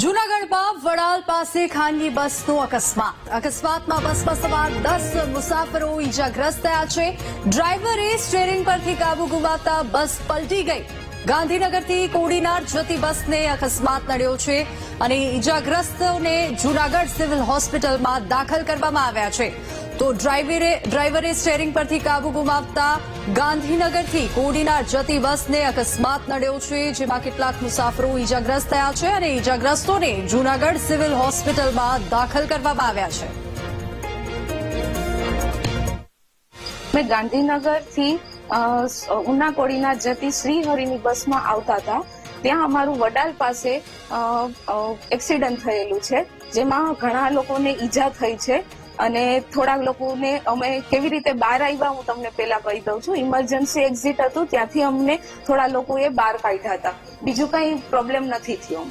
જૂનાગઢમાં વડાલ પાસે ખાનગી બસનો અકસ્માત. અકસ્માતમાં બસમાં સવાર દસ મુસાફરો ઈજાગ્રસ્ત થયા છે. ડ્રાઈવરે સ્ટેરિંગ પરથી કાબુ ગુમાવતા બસ પલટી ગઈ. ગાંધીનગરથી કોડીનાર જતી બસને અકસ્માત નડ્યો છે અને ઈજાગ્રસ્તોને જુનાગઢ સિવિલ હોસ્પિટલમાં દાખલ કરવામાં આવ્યા છે. તો ડ્રાઈવરે ડ્રાઈવરે સ્ટેરિંગ પરથી કાબુ ગુમાવતા ગાંધીનગરથી કોડીનાર જતી બસને અકસ્માત નડ્યો છે, જેમાં કેટલાક મુસાફરો ઈજાગ્રસ્ત થયા છે અને ઈજાગ્રસ્તોને જૂનાગઢ સિવિલ હોસ્પિટલમાં દાખલ કરવામાં આવ્યા છે. મેં ગાંધીનગરથી ઉના કોડીના જતી શ્રીહરિની બસમાં આવતા હતા. ત્યાં અમારું વડાલ પાસે એક્સિડન્ટ થયેલું છે, જેમાં ઘણા લોકોને ઈજા થઈ છે. અને થોડાક લોકોને અમે કેવી રીતે બહાર આવ્યા હું તમને પહેલા કહી દઉં છું. ઇમરજન્સી એક્ઝિટ હતું, ત્યાંથી અમને થોડા લોકોએ બહાર કાઢ્યા હતા. બીજું કઈ પ્રોબ્લેમ નથી થયો.